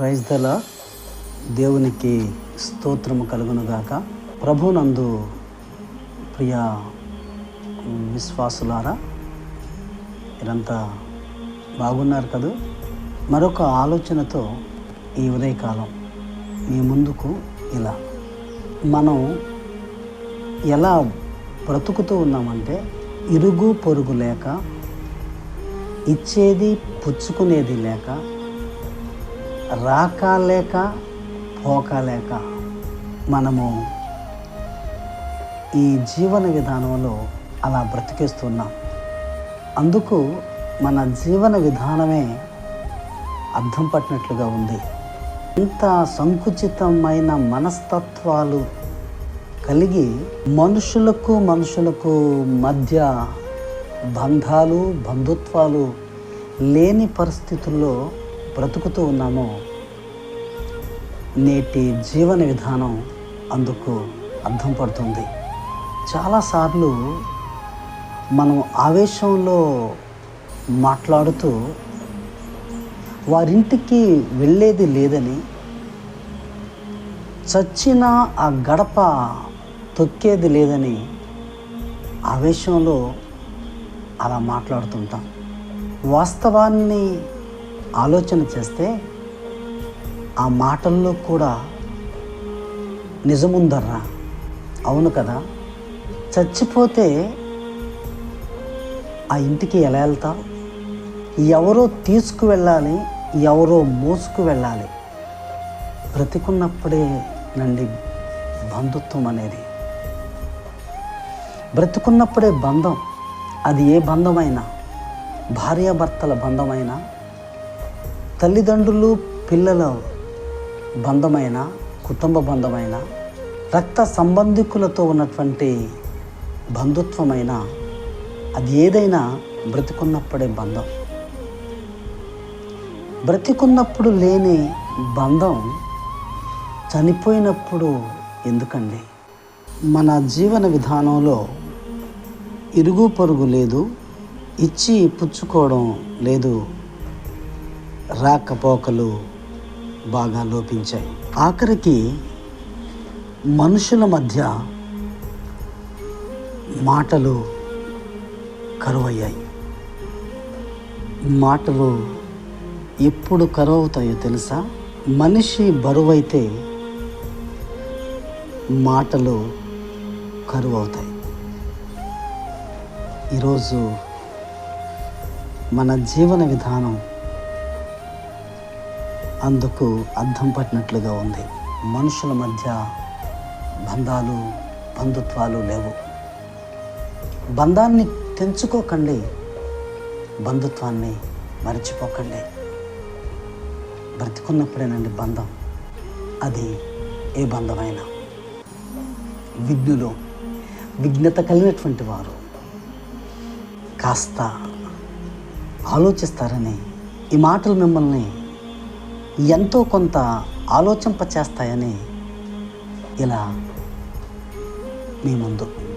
క్రైస్తల దేవునికి స్తోత్రము కలుగునుగాక. ప్రభునందు ప్రియ విశ్వాసులారా మీరంతా బాగున్నారు కదూ? మరొక ఆలోచనతో ఈ ఉదయకాలం మీ ముందుకు ఇలా. మనం ఎలా బ్రతుకుతూ ఉన్నామంటే ఇరుగు పొరుగు లేక ఇచ్చేది పుచ్చుకునేది లేక రాక లేక పోక లేక మనము ఈ జీవన విధానంలో అలా బ్రతికేస్తున్నాం అందుకు మన జీవన విధానమే అర్థం పట్టినట్లుగా ఉంది. ఇంత సంకుచితమైన మనస్తత్వాలు కలిగి మనుషులకు మనుషులకు మధ్య బంధాలు బంధుత్వాలు లేని పరిస్థితుల్లో బ్రతుకుతూ ఉన్నామో నేటి జీవన విధానం అందుకు అర్థం పడుతుంది. చాలాసార్లు మనం ఆవేశంలో మాట్లాడుతూ వారింటికి వెళ్ళేది లేదని చచ్చిన ఆ గడప తొక్కేది లేదని ఆవేశంలో అలా మాట్లాడుతుంటాం. వాస్తవాన్ని ఆలోచన చేస్తే ఆ మాటల్లో కూడా నిజముందర్రా. అవును కదా? చచ్చిపోతే ఆ ఇంటికి ఎలా వెళ్తావు? ఎవరో తీసుకువెళ్ళాలి ఎవరో మోసుకు వెళ్ళాలి బ్రతికున్నప్పుడే నండి బంధుత్వం అనేది. బ్రతుకున్నప్పుడే బంధం. అది ఏ బంధమైనా? భార్యాభర్తల బంధమైనా? తల్లిదండ్రులు పిల్లల బంధమైన కుటుంబ బంధమైన రక్త సంబంధికులతో ఉన్నటువంటి బంధుత్వమైన అది ఏదైనా బ్రతికున్నప్పుడే బంధం. బ్రతికున్నప్పుడు లేని బంధం చనిపోయినప్పుడు ఎందుకండి? మన జీవన విధానంలో ఇరుగు పొరుగు లేదు ఇచ్చి పుచ్చుకోవడం లేదు రాకపోకలు బాగా లోపించాయి. ఆఖరికి మనుషుల మధ్య మాటలు కరువయ్యాయి. మాటలు ఎప్పుడు కరువు అవుతాయో తెలుసా? మనిషి బరువైతే మాటలు కరువు అవుతాయి ఈరోజు మన జీవన విధానం అందుకు అర్థం పట్టినట్లుగా ఉంది. మనుషుల మధ్య బంధాలు బంధుత్వాలు లేవు. బంధాన్ని తెంచుకోకండి బంధుత్వాన్ని మర్చిపోకండి. బ్రతికున్నప్పుడేనండి బంధం. అది ఏ బంధమైనా. విఘ్నులు విఘ్నత కలిగినటువంటి వారు కాస్త ఆలోచిస్తారని ఈ మాటలు మిమ్మల్ని ఎంతో కొంత ఆలోచింపచేస్తాయని ఇలా మీ ముందు.